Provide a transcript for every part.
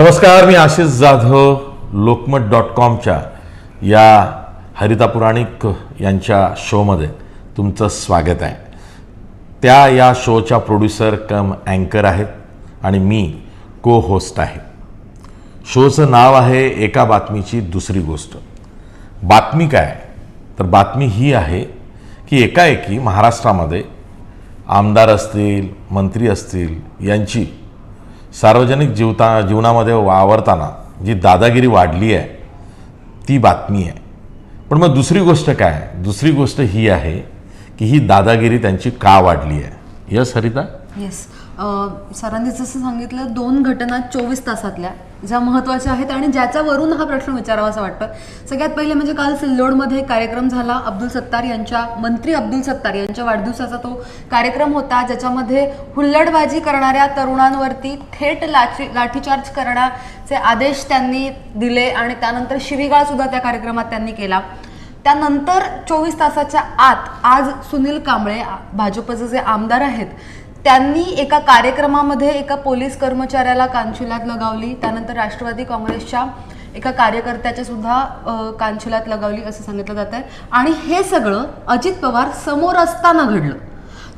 नमस्कार मी आशिष जाधव लोकमत डॉट कॉमच्या या हरिता पुराणिक यांच्या शोमध्ये तुमचं स्वागत आहे. त्या या शोच्या प्रोड्युसर कम अँकर आहेत आणि मी को होस्ट आहे. शोचं नाव आहे एका बातमीची दुसरी गोष्ट. बातमी काय? तर बातमी ही आहे की एकाएकी महाराष्ट्रामध्ये आमदार असतील मंत्री असतील यांची सार्वजनिक जीवता जीवनामध्ये वावरताना जी दादागिरी वाढली आहे ती बातमी आहे. पण मग दुसरी गोष्ट काय? दुसरी गोष्ट ही आहे की ही दादागिरी त्यांची का वाढली आहे? यस हरिता? येस सरांनी जसं सांगितलं दोन घटना चोवीस तासातल्या ज्या महत्त्वाच्या आहेत आणि ज्याच्यावरून हा प्रश्न विचारावा असं वाटतं. सगळ्यात पहिले म्हणजे काल सिल्लोडमध्ये एक कार्यक्रम झाला. अब्दुल सत्तार यांच्या मंत्री अब्दुल सत्तार यांच्या वाढदिवसाचा तो कार्यक्रम होता ज्याच्यामध्ये हुल्लडबाजी करणाऱ्या तरुणांवरती थेट लाठी लाठीचार्ज करण्याचे आदेश त्यांनी दिले आणि त्यानंतर शिवीगाळ सुद्धा त्या कार्यक्रमात त्यांनी केला. त्यानंतर चोवीस तासाच्या आत आज सुनील कांबळे भाजपचे जे आमदार आहेत त्यांनी एका कार्यक्रमामध्ये एका पोलीस कर्मचाऱ्याला कानशिलात लगावली. त्यानंतर राष्ट्रवादी काँग्रेसच्या एका कार्यकर्त्याच्या सुद्धा अ, कानशिलात लगावली असं सांगितलं जात आहे आणि हे सगळं अजित पवार समोर असताना घडलं.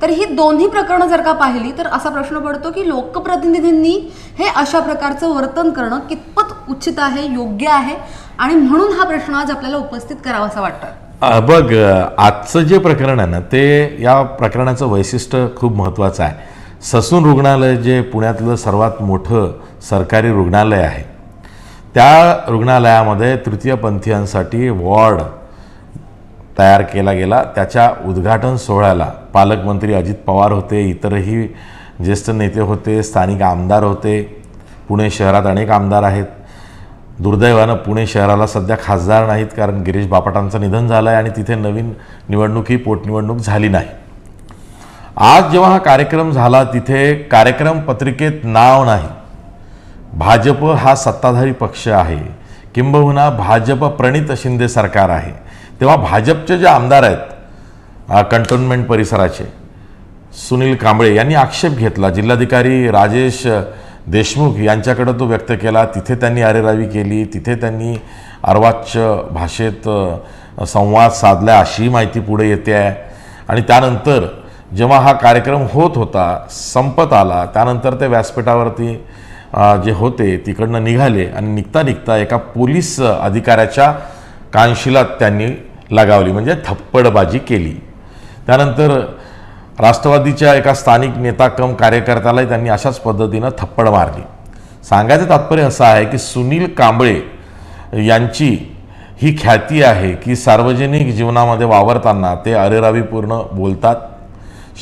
तर ही दोन्ही प्रकरणं जर का पाहिली तर असा प्रश्न पडतो की लोकप्रतिनिधींनी हे अशा प्रकारचं वर्तन करणं कितपत उचित आहे योग्य आहे? आणि म्हणून हा प्रश्न आज आपल्याला उपस्थित करावासा वाटतं बघ आजचं जे प्रकरण आहे ना ते या प्रकरणाचं वैशिष्ट्य खूप महत्त्वाचं आहे. ससून रुग्णालय जे पुण्यातलं सर्वात मोठं सरकारी रुग्णालय आहे त्या रुग्णालयामध्ये तृतीयपंथीयांसाठी वॉर्ड तयार केला गेला. त्याच्या उद्घाटन सोहळ्याला पालकमंत्री अजित पवार होते इतरही ज्येष्ठ नेते होते स्थानिक आमदार होते. पुणे शहरात अनेक आमदार आहेत. दुर्दैवानं पुणे शहराला सध्या खासदार नाहीत कारण गिरीश बापटांचं निधन झालं आहे आणि तिथे नवीन निवडणूक ही पोटनिवडणूक झाली नाही. आज जेव्हा हा कार्यक्रम झाला तिथे कार्यक्रम पत्रिकेत नाव नाही. भाजप हा सत्ताधारी पक्ष आहे. किंबहुना भाजप प्रणित शिंदे सरकार आहे. तेव्हा भाजपचे जे आमदार आहेत कंटोन्मेंट परिसराचे सुनील कांबळे यांनी आक्षेप घेतला. जिल्हाधिकारी राजेश देशमुख यांच्याकडं तो व्यक्त केला. तिथे त्यांनी अरेरावी केली. तिथे त्यांनी अर्वाच्य भाषेत संवाद साधला अशी माहिती पुढे येते आहे. आणि त्यानंतर जेव्हा हा कार्यक्रम होत होता संपत आला त्यानंतर ते व्यासपीठावरती जे होते तिकडनं निघाले आणि निघता निघता एका पोलीस अधिकाऱ्याच्या कानशिलात त्यांनी लगावली. म्हणजे थप्पडबाजी केली. त्यानंतर राष्ट्रवादीच्या एका स्थानिक नेता कम कार्यकर्त्यालाही त्यांनी अशाच पद्धतीनं थप्पड मारली. सांगायचं तात्पर्य असं आहे की सुनील कांबळे यांची ही ख्याती आहे की सार्वजनिक जीवनामध्ये वावरताना ते अरेरावीपूर्ण बोलतात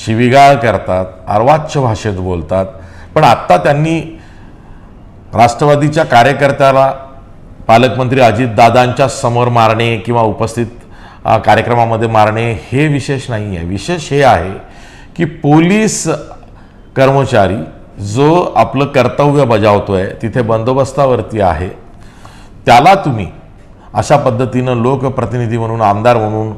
शिवीगाळ करतात अर्वाच्य भाषेत बोलतात. पण आत्ता त्यांनी राष्ट्रवादीच्या कार्यकर्त्याला पालकमंत्री अजितदादांच्या समोर मारणे किंवा उपस्थित कार्यक्रमामध्ये मारणे हे विशेष नाही आहे विशेष हे आहे की पोलीस कर्मचारी जो आपलं कर्तव्य बजावतोय तिथे बंदोबस्तावरती आहे त्याला तुम्ही अशा पद्धतीनं लोकप्रतिनिधी म्हणून आमदार म्हणून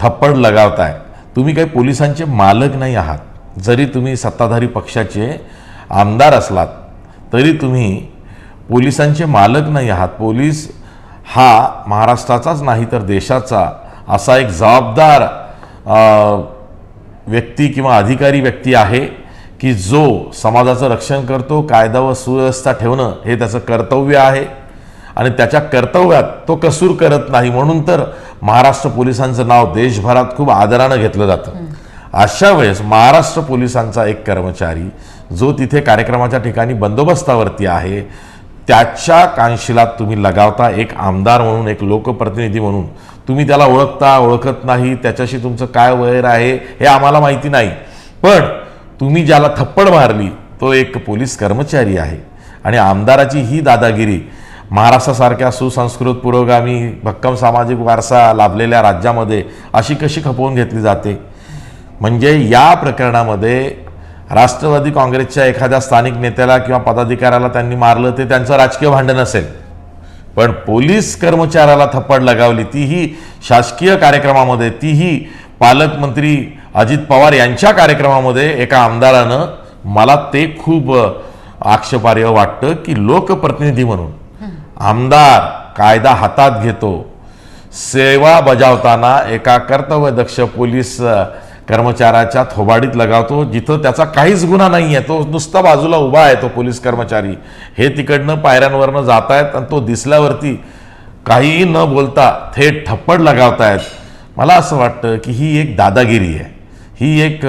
थप्पड लगावताय. तुम्ही काही पोलिसांचे मालक नाही आहात. जरी तुम्ही सत्ताधारी पक्षाचे आमदार असलात तरी तुम्ही पोलिसांचे मालक नाही आहात. पोलीस हा महाराष्ट्राचाच नाही तर देशाचा असा एक जबाबदार व्यक्ती किंवा अधिकारी व्यक्ती आहे की जो समाजाचं रक्षण करतो कायदा व सुव्यवस्था ठेवणं हे त्याचं कर्तव्य आहे. आणि त्याच्या कर्तव्यात तो कसूर करत नाही. म्हणून तर महाराष्ट्र पोलिसांचं नाव देशभरात खूप आदरानं घेतलं जातं. अशा वेळेस महाराष्ट्र पोलिसांचा एक कर्मचारी जो तिथे कार्यक्रमाच्या ठिकाणी बंदोबस्तावरती आहे त्याच्या कानशिलात तुम्ही लगावता एक आमदार म्हणून एक लोकप्रतिनिधी म्हणून तुम्ही त्याला ओळखता ओळखत नाही त्याच्याशी तुमचं काय वैर आहे हे आम्हाला माहिती नाही. पण तुम्ही ज्याला थप्पड मारली तो एक पोलीस कर्मचारी आहे. आणि आमदाराची ही दादागिरी महाराष्ट्रासारख्या सुसंस्कृत पुरोगामी भक्कम सामाजिक वारसा लाभलेल्या राज्यामध्ये अशी कशी खपवून घेतली जाते? म्हणजे या प्रकरणामध्ये राष्ट्रवादी काँग्रेसच्या एखाद्या स्थानिक नेत्याला किंवा पदाधिकाऱ्याला त्यांनी मारलं ते त्यांचं राजकीय भांडण असेल. पण पोलीस कर्मचाऱ्याला थप्पड लगावली. तीही शासकीय कार्यक्रमामध्ये तीही पालकमंत्री अजित पवार यांच्या कार्यक्रमामध्ये एका आमदारानं मला ते खूप आक्षेपार्ह वाटतं की लोकप्रतिनिधी म्हणून आमदार कायदा हातात घेतो सेवा बजावताना एका कर्तव्यदक्ष पोलीस कर्मचाऱ्याच्या थोबाडीत लगावतो जिथं त्याचा काहीच गुन्हा नाही आहे तो नुसता बाजूला उभा आहे तो पोलीस कर्मचारी. हे तिकडनं पायऱ्यांवरनं जात आहेत आणि तो दिसल्यावरती काहीही न बोलता थेट थप्पड लगावतायत. मला असं वाटतं की ही एक दादागिरी आहे. ही एक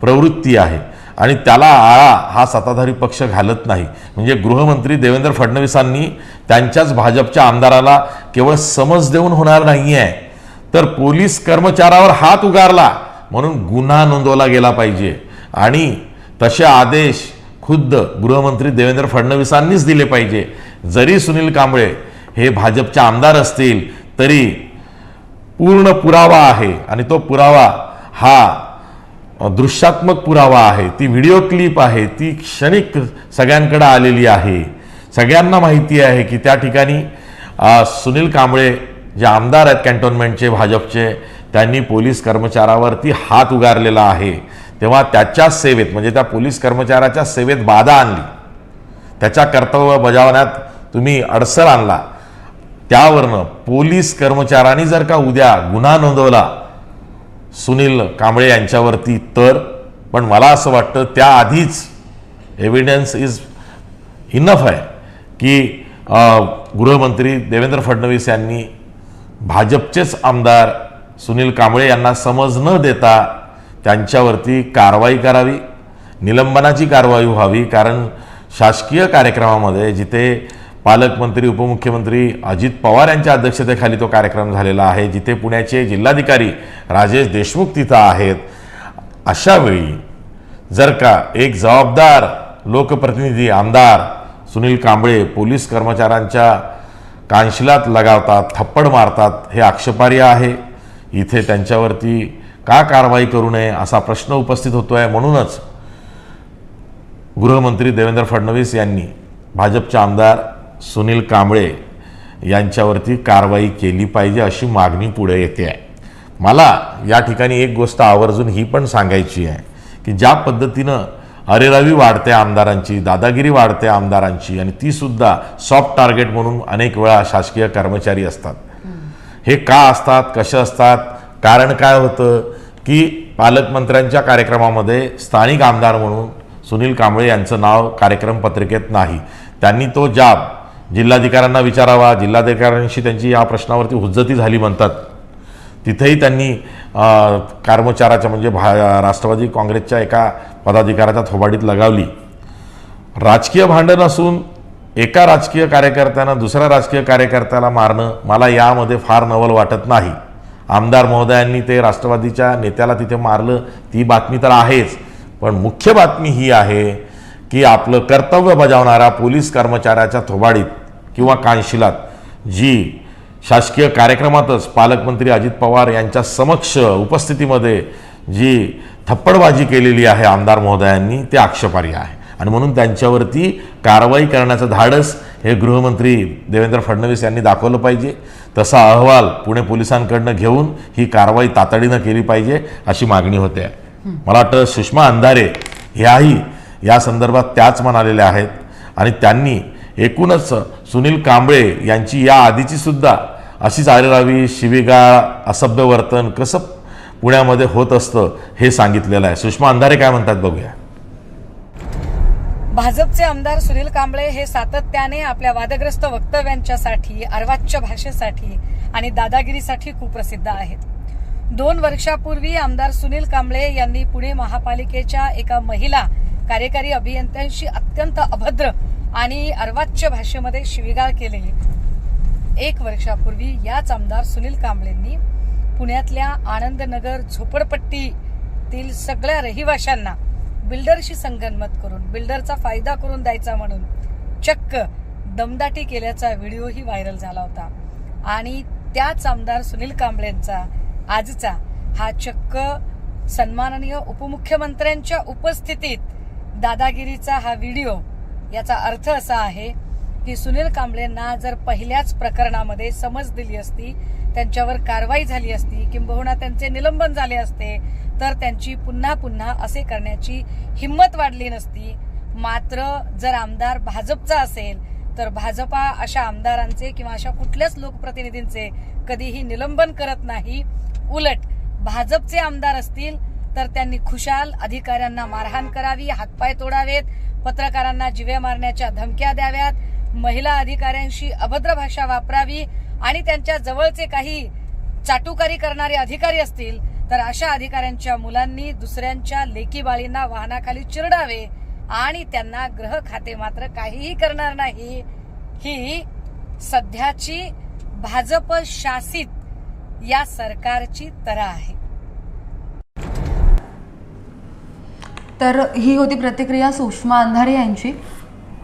प्रवृत्ती आहे. आणि त्याला आळा हा सत्ताधारी पक्ष घालत नाही. म्हणजे गृहमंत्री देवेंद्र फडणवीसांनी त्यांच्याच भाजपच्या आमदाराला केवळ समज देऊन होणार नाही आहे तर पोलीस कर्मचाऱ्यावर हात उगारला. म्हणून गुन्हा नोंदवला गेला पाहिजे. आणि तसे आदेश खुद्द गृहमंत्री देवेंद्र फडणवीसांनीच दिले पाहिजे. जरी सुनील कांबळे हे भाजपचे आमदार असतील तरी पूर्ण पुरावा आहे. आणि तो पुरावा हा दृश्यात्मक पुरावा आहे. ती व्हिडिओ क्लिप आहे. ती क्षणिक सगळ्यांकडे आलेली आहे. सगळ्यांना माहिती आहे की त्या ठिकाणी सुनील कांबळे जे आमदार आहेत कॅन्टोन्मेंटचे भाजपचे त्यांनी पोलीस कर्मचाऱ्यावरती हात उगारलेला आहे. तेव्हा त्याच्या सेवेत म्हणजे त्या पोलीस कर्मचाऱ्याच्या सेवेत बाधा आणली. त्याच्या कर्तव्य बजावण्यात तुम्ही अडसर आणला. त्यावरनं पोलीस कर्मचाऱ्यांनी जर का उद्या गुन्हा नोंदवला सुनील कांबळे यांच्यावरती तर पण मला असं वाटतं त्याआधीच एव्हिडन्स इज इनफ आहे की गृहमंत्री देवेंद्र फडणवीस यांनी भाजपचेच आमदार सुनील कांबळे यांना समज न देता त्यांच्यावरती कारवाई करावी निलंबनाची कारवाई व्हावी कारण शासकीय कार्यक्रमामध्ये जिथे पालकमंत्री उपमुख्यमंत्री अजित पवार यांच्या अध्यक्षतेखाली तो कार्यक्रम झालेला आहे जिथे पुण्याचे जिल्हाधिकारी राजेश देशमुख तिथं आहेत अशावेळी जर का एक जबाबदार लोकप्रतिनिधी आमदार सुनील कांबळे पोलीस कर्मचाऱ्यांच्या कानशिलात लगावतात थप्पड मारतात हे आक्षेपार्ह आहे. इथे त्यांच्यावरती का कारवाई करू नये असा प्रश्न उपस्थित होतो आहे म्हणूनच गृहमंत्री देवेंद्र फडणवीस यांनी भाजपचे आमदार सुनील कांबळे यांच्यावरती कारवाई केली पाहिजे अशी मागणी पुढे येते आहे. मला या ठिकाणी एक गोष्ट आवर्जून ही पण सांगायची आहे की ज्या पद्धतीनं अरेरावी वाढते आमदारांची दादागिरी वाढते आमदारांची आणि ती सुद्धा सॉफ्ट टार्गेट म्हणून अनेक वेळा शासकीय कर्मचारी असतात. हे का असतात कसे असतात? कारण काय होतं की पालकमंत्र्यांच्या कार्यक्रमामध्ये स्थानिक आमदार म्हणून सुनील कांबळे यांचं नाव कार्यक्रम पत्रिकेत नाही. त्यांनी तो जाब जिल्हाधिकाऱ्यांना विचारावा जिल्हाधिकाऱ्यांशी त्यांची या प्रश्नावरती हुज्जती झाली म्हणतात. तिथेही त्यांनी कर्मचाराच्या म्हणजे भा राष्ट्रवादी काँग्रेसच्या एका पदाधिकाऱ्याच्या थोबाडीत लगावली. राजकीय भांडण असून एका राजकीय कार्यकर्त्यानं दुसऱ्या राजकीय कार्यकर्त्याला मारणं मला यामध्ये फार नवल वाटत नाही. आमदार महोदयांनी ते राष्ट्रवादीच्या नेत्याला तिथे मारलं ती बातमी तर आहेच. पण मुख्य बातमी ही आहे की आपलं कर्तव्य बजावणाऱ्या पोलीस कर्मचाऱ्याच्या थोबाडीत किंवा कानशिलात जी शासकीय कार्यक्रमातच पालकमंत्री अजित पवार यांच्या समक्ष उपस्थितीमध्ये जी थप्पडबाजी केलेली आहे आमदार महोदयांनी ते आक्षेपार्ह आहे. आणि म्हणून त्यांच्यावरती कारवाई करण्याचं धाडस हे गृहमंत्री देवेंद्र फडणवीस यांनी दाखवलं पाहिजे. तसा अहवाल पुणे पोलिसांकडनं घेऊन ही कारवाई तातडीनं केली पाहिजे अशी मागणी होते. मला वाटतं सुषमा अंधारे ह्याही या संदर्भात त्याच म्हणालेल्या आहेत. आणि त्यांनी एकूणच सुनील कांबळे यांची या आधीची सुद्धा अशीच आरेरावी शिवीगाळ असभ्य वर्तन कसं पुण्यामध्ये होत असतं हे सांगितलेलं आहे. सुषमा अंधारे काय म्हणतात बघूया. भाजपचे आमदार सुनील कांबळे हे सातत्याने आपल्या वादग्रस्त वक्तव्यांच्यासाठी अर्वाच्य भाषेसाठी आणि दादागिरीसाठी कुप्रसिद्ध आहेत. दोन वर्षापूर्वी आमदार सुनील कांबळे यांनी पुणे महापालिकेच्या एका महिला कार्यकारी अभियंत्यांशी अत्यंत अभद्र आणि अर्वाच्य भाषेमध्ये शिवीगाळ केलेली एक वर्षापूर्वी याच आमदार सुनील कांबळेंनी पुण्यातल्या आनंदनगर झोपडपट्टीतील सगळ्या रहिवाशांना बिल्डरशी संगनमत करून बिल्डरचा फायदा करून द्यायचा म्हणून चक्क दमदाटी केल्याचा व्हिडिओही व्हायरल झाला होता. आणि त्याच आमदार सुनील कांबळेंचा आजचा हा चक्क सन्माननीय उपमुख्यमंत्र्यांच्या उपस्थितीत दादागिरीचा हा व्हिडिओ याचा अर्थ असा आहे की सुनील कांबळेंना जर पहिल्याच प्रकरणामध्ये समज दिली असती त्यांच्यावर कारवाई झाली असती किंबहुना त्यांचे निलंबन झाले असते तर त्यांची पुन्हा पुन्हा असे करण्याची हिंमत वाढली नसती. मात्र जर आमदार भाजपचा असेल तर भाजपा अशा आमदारांचे किंवा अशा कुठल्याच लोकप्रतिनिधींचे कधीही निलंबन करत नाही. उलट भाजपचे आमदार असतील तर त्यांनी खुशाल अधिकाऱ्यांना मारहाण करावी हातपाय तोडावेत पत्रकारांना जिवे मारण्याच्या धमक्या द्याव्यात महिला अधिकाऱ्यांशी अभद्र भाषा वापरावी आणि त्यांच्या जवळचे काही चाटुकारी करणारे अधिकारी असतील तर अशा अधिकाऱ्यांच्या मुलांनी दुसऱ्यांच्या लेकी बाळींना वाहनाखाली चिरडावे आणि त्यांना ग्रह खाते मात्र काहीही करणार नाही. ही सध्याची भाजप शासित या सरकारची तरा आहे. तर ही होती प्रतिक्रिया सुषमा अंधारे यांची.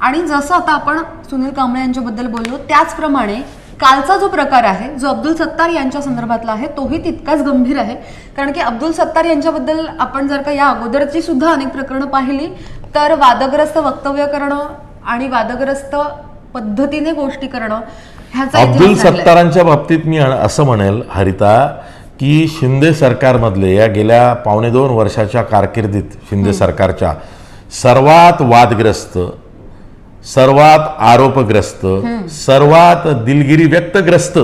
आणि जसं आता आपण सुनील कांबळे यांच्याबद्दल बोललो त्याचप्रमाणे कालचा जो प्रकार आहे जो अब्दुल सत्तार यांच्या संदर्भातला आहे तोही तितकाच गंभीर आहे कारण की अब्दुल सत्तार यांच्याबद्दल आपण जर का या अगोदरची सुद्धा अनेक प्रकरणं पाहिली तर वादग्रस्त वक्तव्य करणं आणि वादग्रस्त पद्धतीने गोष्टी करणं ह्याचा अब्दुल. सत्तारांच्या बाबतीत मी असं म्हणेल हरिता की शिंदे सरकारमधले या गेल्या पावणे दोन वर्षाच्या कारकिर्दीत शिंदे सरकारच्या सर्वात वादग्रस्त सर्वात आरोपग्रस्त सर्वात दिलगिरी व्यक्तग्रस्त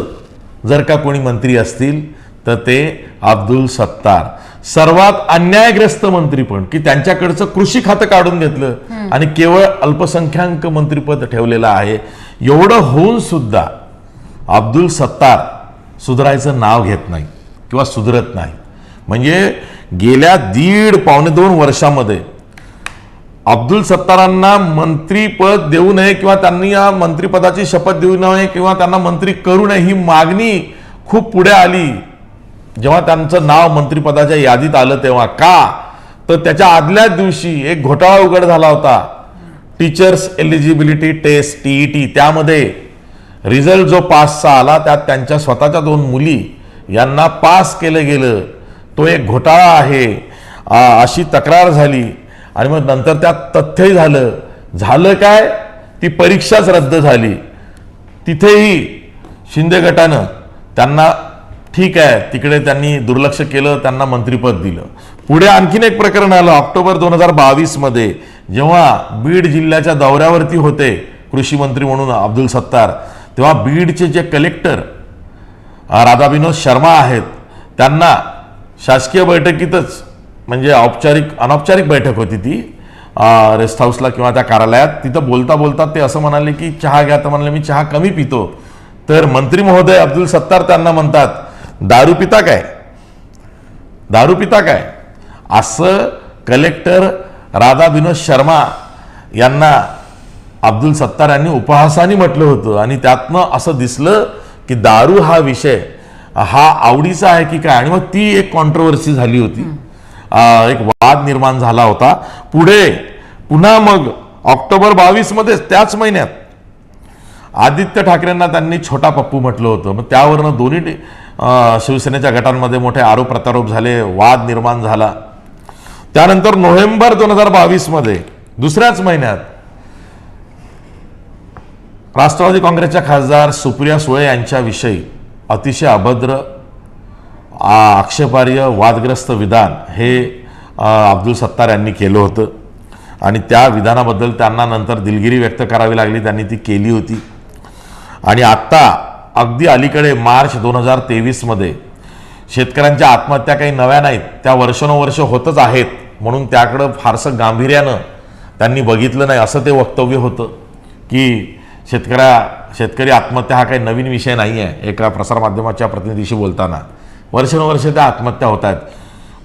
जर का कोणी मंत्री असतील तर ते अब्दुल सत्तार. सर्वात अन्यायग्रस्त मंत्री पण की त्यांच्याकडचं कृषी खातं काढून घेतलं आणि केवळ अल्पसंख्याक मंत्रीपद ठेवलेलं आहे. एवढं होऊन सुद्धा अब्दुल सत्तार सुधारायचं नाव घेत नाही किंवा सुधरत नाही. म्हणजे गेल्या दीड पावणे दोन वर्षामध्ये अब्दुल सत्तारांना मंत्रीपद देऊ नये किंवा त्यांनी या मंत्रिपदाची शपथ देऊ नये किंवा त्यांना मंत्री करू नये ही मागणी खूप पुढे आली. जेव्हा त्यांचं नाव मंत्रिपदाच्या यादीत आलं तेव्हा. का? तर त्याच्या आदल्याच दिवशी एक घोटाळा उघड झाला होता. Teachers eligibility test TET. त्यामध्ये रिझल्ट जो पासचा आला त्यात त्यांच्या स्वतःच्या दोन मुली यांना पास केलं गेलं. तो एक घोटाळा आहे. अशी तक्रार झाली. आणि मग नंतर त्यात तथ्यही झालं. झालं काय? ती परीक्षाच रद्द झाली. तिथेही शिंदे गटानं त्यांना ठीक आहे तिकडे त्यांनी दुर्लक्ष केलं त्यांना मंत्रिपद दिलं. पुढे आणखीन एक प्रकरण आलं ऑक्टोबर दोन हजार बावीसमध्ये जेव्हा बीड जिल्ह्याच्या दौऱ्यावरती होते कृषी मंत्री म्हणून अब्दुल सत्तार तेव्हा बीडचे जे कलेक्टर राधा विनोद शर्मा आहेत त्यांना शासकीय बैठकीतच म्हणजे औपचारिक अनौपचारिक बैठक होती ती. रेस्ट हाऊसला किंवा त्या कार्यालयात. तिथं बोलता बोलता ते असं म्हणाले की चहा घ्या. तर म्हणाले मी चहा कमी पितो. तर मंत्री महोदय अब्दुल सत्तार त्यांना म्हणतात दारू पिता काय? दारू पिता काय? असं कलेक्टर राधा विनोद शर्मा यांना अब्दुल सत्तार यांनी उपहासाने म्हटलं होतं. आणि त्यातनं असं दिसलं की दारू हा विषय हा आवडीचा आहे की काय? आणि मग ती एक कॉन्ट्रोवर्सी झाली होती. एक वाद निर्माण झाला होता. पुढे पुन्हा मग ऑक्टोबर बावीसमध्येच त्याच महिन्यात आदित्य ठाकरेंना त्यांनी छोटा पप्पू म्हटलं होतं. मग त्यावरनं दोन्ही शिवसेनेच्या गटांमध्ये मोठे आरोप प्रत्यारोप झाले वाद निर्माण झाला. त्यानंतर नोव्हेंबर दोन हजार बावीसमध्ये दुसऱ्याच महिन्यात राष्ट्रवादी काँग्रेसच्या खासदार सुप्रिया सुळे यांच्याविषयी अतिशय अभद्र आक्षेपार्ह वादग्रस्त विधान हे अब्दुल सत्तार यांनी केलं होतं. आणि त्या विधानाबद्दल त्यांना नंतर दिलगिरी व्यक्त करावी लागली त्यांनी ती केली होती. आणि आत्ता अगदी अलीकडे मार्च दोन हजार तेवीसमध्ये शेतकऱ्यांच्या आत्महत्या काही नव्या नाहीत त्या वर्षानुवर्ष होतच आहेत म्हणून त्याकडं फारसं गांभीर्यानं त्यांनी बघितलं नाही असं ते वक्तव्य होतं की शेतकऱ्या शेतकरी आत्महत्या हा काही नवीन विषय नाही आहे एका प्रसारमाध्यमाच्या प्रतिनिधीशी बोलताना. वर्षानुवर्ष त्या आत्महत्या होत आहेत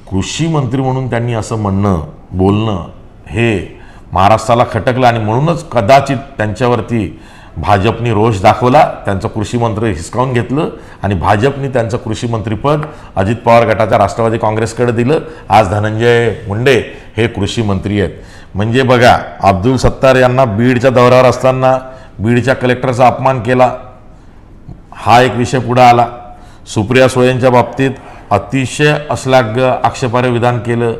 कृषी मंत्री म्हणून त्यांनी असं म्हणणं बोलणं हे महाराष्ट्राला खटकलं आणि म्हणूनच कदाचित त्यांच्यावरती भाजपनी रोष दाखवला त्यांचं कृषीमंत्री हिसकावून घेतलं आणि भाजपनी त्यांचं कृषीमंत्रीपद अजित पवार गटाच्या राष्ट्रवादी काँग्रेसकडे दिलं. आज धनंजय मुंडे हे कृषी मंत्री आहेत. म्हणजे बघा अब्दुल सत्तार यांना बीडच्या दौऱ्यावर असताना बीडच्या कलेक्टरचा अपमान केला. हा एक विषय पुढं आला. सुप्रिया सुळेंच्या बाबतीत अतिशय अश्लाघ्य आक्षेपार्ह विधान केलं.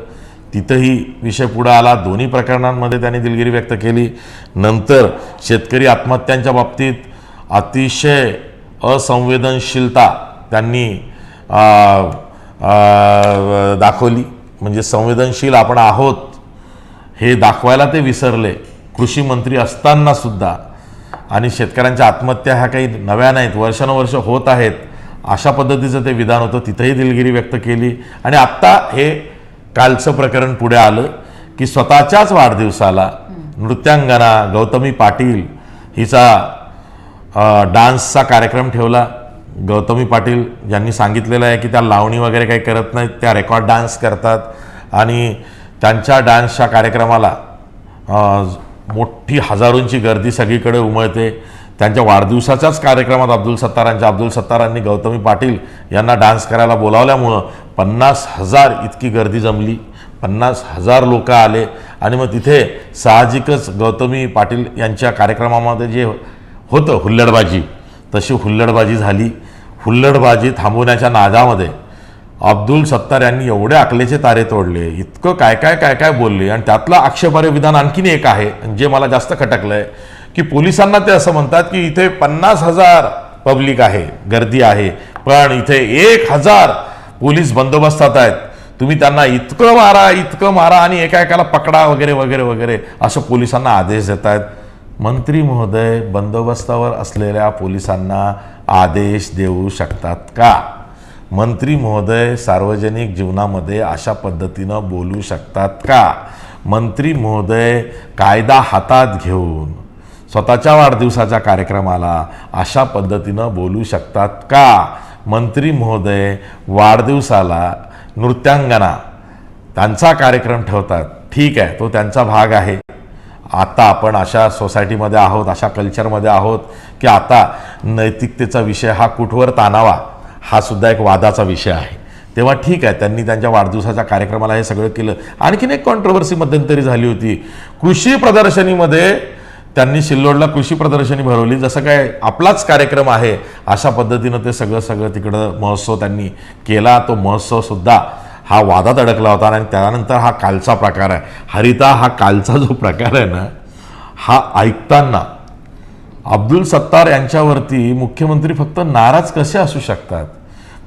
तिथंही विषय पुढे आला. दोन्ही प्रकरणांमध्ये त्यांनी दिलगिरी व्यक्त केली. नंतर शेतकरी आत्महत्यांच्या बाबतीत अतिशय असंवेदनशीलता त्यांनी दाखवली. म्हणजे संवेदनशील आपण आहोत हे दाखवायला ते विसरले. कृषी मंत्री असताना सुद्धा. आणि शेतकऱ्यांच्या आत्महत्या ह्या काही नव्या नाहीत. वर्षानुवर्ष होत आहेत. अशा पद्धतीचं ते विधान होतं तिथंही दिलगिरी व्यक्त केली. आणि आत्ता हे कालचं प्रकरण पुढे आलं की स्वतःच्याच वाढदिवसाला नृत्यांगना गौतमी पाटील हिचा डान्सचा कार्यक्रम ठेवला. गौतमी पाटील ज्यांनी सांगितलेलं आहे की त्या लावणी वगैरे काही करत नाहीत त्या रेकॉर्ड डान्स करतात. आणि त्यांच्या डान्सच्या कार्यक्रमाला मोठी हजारोंची गर्दी सगळीकडे उमळते. त्यांच्या वाढदिवसाच्याच कार्यक्रमात अब्दुल सत्तारांच्या अब्दुल सत्तारांनी गौतमी पाटील यांना डान्स करायला बोलावल्यामुळं पन्नास हजार इतकी गर्दी जमली. पन्नास हजार लोक आले आणि मग तिथे साहजिकच गौतमी पाटील यांच्या कार्यक्रमामध्ये जे होतं हुल्लडबाजी तशी हुल्लडबाजी झाली. हुल्लडबाजी थांबवण्याच्या नादामध्ये अब्दुल सत्तार यांनी एवढे अकलेचे तारे तोडले इतकं काय काय काय काय बोलले आणि त्यातलं आक्षेपार्ह विधान आणखीन एक आहे जे मला जास्त खटकलं आहे की पोलिसांना ते असं म्हणतात की इथे पन्नास हजार पब्लिक आहे गर्दी आहे पण इथे एक हजार पोलीस बंदोबस्तात आहेत. तुम्ही त्यांना इतकं मारा इतकं मारा आणि एका एकाला पकडा वगैरे वगैरे वगैरे असं पोलिसांना आदेश देत आहेत मंत्री महोदय बंदोबस्तावर असलेल्या पोलिसांना आदेश देऊ शकतात का? मंत्री महोदय सार्वजनिक जीवनामध्ये अशा पद्धतीनं बोलू शकतात का? मंत्री महोदय कायदा हातात घेऊन स्वतःच्या वाढदिवसाच्या कार्यक्रमाला अशा पद्धतीनं बोलू शकतात का? मंत्री महोदय वाढदिवसाला नृत्यांगना त्यांचा कार्यक्रम ठेवतात. ठीक आहे तो त्यांचा भाग आहे. आता आपण अशा सोसायटीमध्ये आहोत अशा कल्चरमध्ये आहोत की आता नैतिकतेचा विषय हा कुठवर ताणावा हा सुद्धा एक वादाचा विषय आहे. तेव्हा ठीक आहे त्यांनी त्यांच्या वाढदिवसाच्या कार्यक्रमाला हे सगळं केलं. आणखीन एक कॉन्ट्रोवर्सी मध्यंतरी झाली होती. कृषी प्रदर्शनीमध्ये त्यांनी सिल्लोडला कृषी प्रदर्शनी भरवली. जसं काय आपलाच कार्यक्रम आहे अशा पद्धतीनं ते सगळं सगळं तिकडं महोत्सव त्यांनी केला. तो महोत्सव सुद्धा हा वादात अडकला होता आणि त्यानंतर हा कालचा प्रकार आहे. हरिता हा कालचा जो प्रकार आहे ना हा ऐकताना अब्दुल सत्तार यांच्यावरती मुख्यमंत्री फक्त नाराज कसे असू शकतात?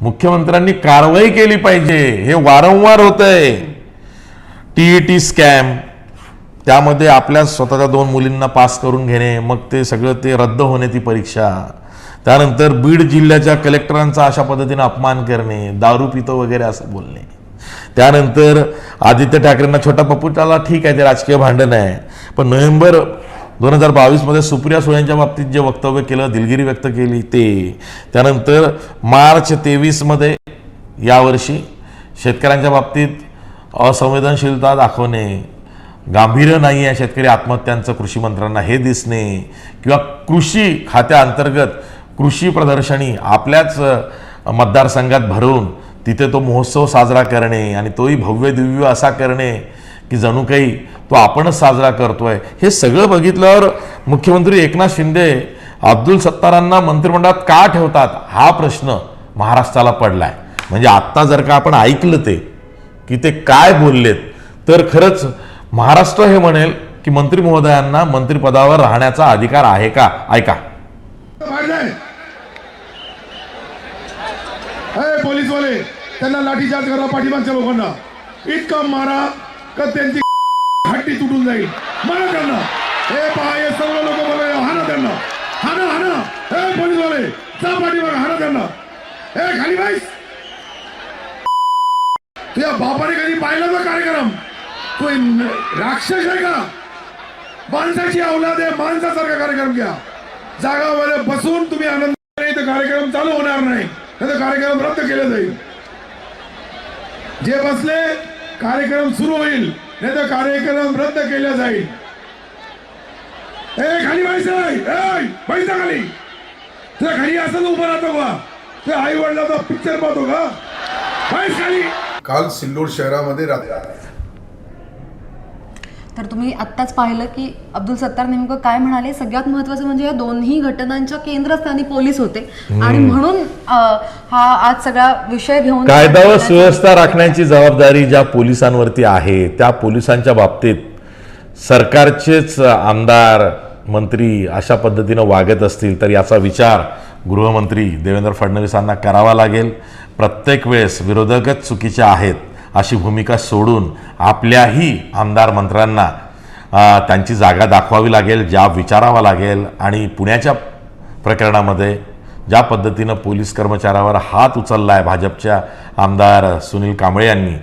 मुख्यमंत्र्यांनी कारवाई केली पाहिजे. हे वारंवार होतंय. टी ई टी स्कॅम त्यामध्ये आपल्या स्वतःच्या दोन मुलींना पास करून घेणे मग ते सगळं ते रद्द होणे ती परीक्षा. त्यानंतर बीड जिल्ह्याच्या कलेक्टरांचा अशा पद्धतीने अपमान करणे दारू पितो वगैरे असं बोलणे. त्यानंतर आदित्य ठाकरेंना छोटा पप्पूटाला ठीक आहे ते राजकीय भांडण आहे. पण नोव्हेंबर दोन हजार बावीसमध्ये सुप्रिया सुळेंच्या बाबतीत जे वक्तव्य केलं दिलगिरी व्यक्त केली ते. त्यानंतर मार्च तेवीसमध्ये यावर्षी शेतकऱ्यांच्या बाबतीत असंवेदनशीलता दाखवणे. गांभीर्य नाही आहे शेतकरी आत्महत्यांचं कृषी मंत्र्यांना हे दिसणे किंवा कृषी खात्याअंतर्गत कृषी प्रदर्शनी आपल्याच मतदारसंघात भरवून तिथे तो महोत्सव साजरा करणे आणि तोही भव्य दिव्य असा करणे की जणू काही तो आपणच साजरा करतोय. हे सगळं बघितल्यावर मुख्यमंत्री एकनाथ शिंदे अब्दुल सत्तारांना मंत्रिमंडळात का ठेवतात हा प्रश्न महाराष्ट्राला पडलाय. म्हणजे आत्ता जर का आपण ऐकलं ते की ते काय बोललेत तर खरंच महाराष्ट्र हे म्हणेल की मंत्री महोदयांना मंत्रिपदावर राहण्याचा अधिकार आहे का? ऐका. मारलंय पोलीसवाले त्यांना लाठीचार्ज करा पाठीमागच्या लोकांना. इतका मारा का त्यांची हट्टी तुटून जाईल? मारा त्यांना. हे पहा हे सर्व लोक बोला हाना त्यांना. हाना हाना हे पोलीसवाले जा पाठीमाग हाना त्यांना. हे खाली बाईस तुझ्या बापाने कधी पाहिला तर कार्यक्रम? कोई राक्षस आहे का? माणसाची औलाद आहे माणसासारखा कार्यक्रम घ्या. जागावर बसून तुम्ही आनंद इथं कार्यक्रम चालू होणार नाही. नाही तर कार्यक्रम रद्द केला जाईल. जे बसले कार्यक्रम सुरू होईल. नाही तर कार्यक्रम रद्द केला जाईल. ए खाली व्हायचं पैसा खाली. तुला खाली असं उभं राहतो का? ते आई वडिलाचा पिक्चर पाहतो का? व्हायच खाली. काल सिल्लोड शहरामध्ये रात्री तर तुम्ही आत्ताच पाहिलं की अब्दुल सत्तार नेमकं काय म्हणाले? सगळ्यात महत्वाचं म्हणजे या दोन्ही घटनांच्या केंद्रस्थानी पोलीस होते. आणि म्हणून हा आज सगळा विषय घेऊन कायदा व सुव्यवस्था राखण्याची जबाबदारी ज्या पोलिसांवरती आहे त्या पोलिसांच्या बाबतीत सरकारचेच आमदार मंत्री अशा पद्धतीनं वागत असतील तर याचा विचार गृहमंत्री देवेंद्र फडणवीसांना करावा लागेल. प्रत्येक वेळेस विरोधकच चुकीचे आहेत. अशी भूमिका सोडून आपल्याही आमदार मंत्र्यांना त्यांची जागा दाखवावी लागेल ज्या विचारावा लागेल आणि पुण्याच्या प्रकरणामध्ये ज्या पद्धतीनं पोलीस कर्मचाऱ्यावर हात उचलला आहे भाजपच्या आमदार सुनील कांबळे यांनी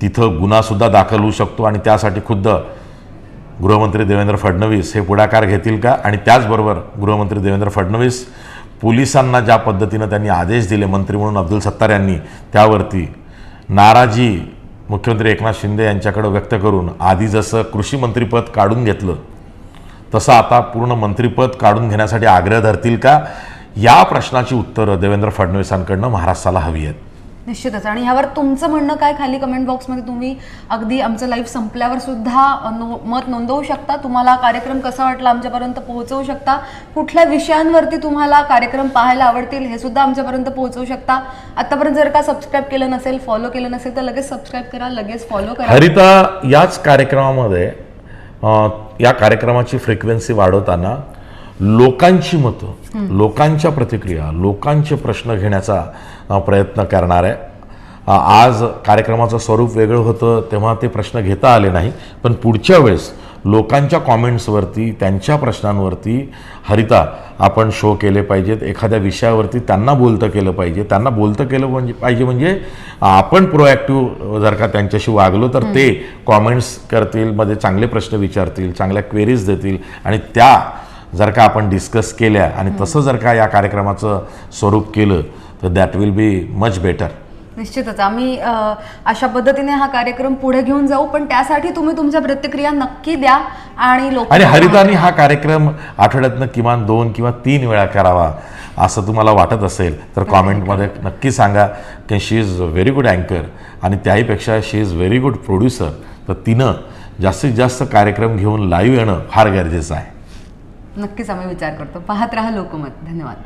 तिथं गुन्हासुद्धा दाखल होऊ शकतो आणि त्यासाठी खुद्द गृहमंत्री देवेंद्र फडणवीस हे पुढाकार घेतील का? आणि त्याचबरोबर गृहमंत्री देवेंद्र फडणवीस पोलिसांना ज्या पद्धतीनं त्यांनी आदेश दिले मंत्री म्हणून अब्दुल सत्तार यांनी त्यावरती नाराजी मुख्यमंत्री एकनाथ शिंदे यांच्याकडे व्यक्त करून आधी जसं कृषी मंत्रीपद काढून घेतलं तसं आता पूर्ण मंत्रिपद काढून घेण्यासाठी आग्रह धरतील का? या प्रश्नाची उत्तरं देवेंद्र फडणवीसांकडनं महाराष्ट्राला हवी आहेत. निश्चितच. आणि ह्यावर तुमचं म्हणणं काय खाली कमेंट बॉक्समध्ये तुम्ही अगदी आमचं लाईव्ह संपल्यावर सुद्धा नो- मत नोंदवू शकता. तुम्हाला कार्यक्रम कसा वाटला आमच्यापर्यंत पोहोचवू शकता. कुठल्या विषयांवरती तुम्हाला कार्यक्रम पाहायला आवडतील हे सुद्धा आमच्यापर्यंत पोहोचवू शकता. आतापर्यंत जर का सबस्क्राईब केलं नसेल फॉलो केलं नसेल तर लगेच सबस्क्राईब करा लगेच फॉलो करा. हरिता याच कार्यक्रमामध्ये या कार्यक्रमाची फ्रिक्वेन्सी वाढवताना लोकांची मतं लोकांच्या प्रतिक्रिया लोकांचे प्रश्न घेण्याचा प्रयत्न करणार आहे. आज कार्यक्रमाचं स्वरूप वेगळं होतं तेव्हा ते प्रश्न घेता आले नाही पण पुढच्या वेळेस लोकांच्या कॉमेंट्सवरती त्यांच्या प्रश्नांवरती हरिता आपण शो केले पाहिजेत. एखाद्या विषयावरती त्यांना बोलतं केलं पाहिजे. त्यांना बोलतं केलं म्हणजे पाहिजे म्हणजे आपण प्रोॲक्टिव्ह जर का त्यांच्याशी वागलो तर ते कॉमेंट्स करतील मध्ये चांगले प्रश्न विचारतील चांगल्या क्वेरीज देतील आणि त्या जर का आपण डिस्कस केल्या आणि तसं जर का या कार्यक्रमाचं स्वरूप केलं तर that will be much better निश्चितच. आम्ही अशा पद्धतीने हा कार्यक्रम पुढे घेऊन जाऊ पण त्यासाठी तुम्ही तुमच्या प्रतिक्रिया नक्की द्या आणि लोक आणि हरितानी हा कार्यक्रम आठवड्यातनं किमान दोन किंवा तीन वेळा करावा असं तुम्हाला वाटत असेल तर कॉमेंटमध्ये नक्की सांगा की शी इज व्हेरी गुड अँकर आणि त्याहीपेक्षा she is very good producer तर तिनं जास्तीत जास्त कार्यक्रम घेऊन लाईव्ह येणं फार गरजेचं आहे. नक्कीच आम्ही विचार करतो. पाहत राहा लोकमत. धन्यवाद.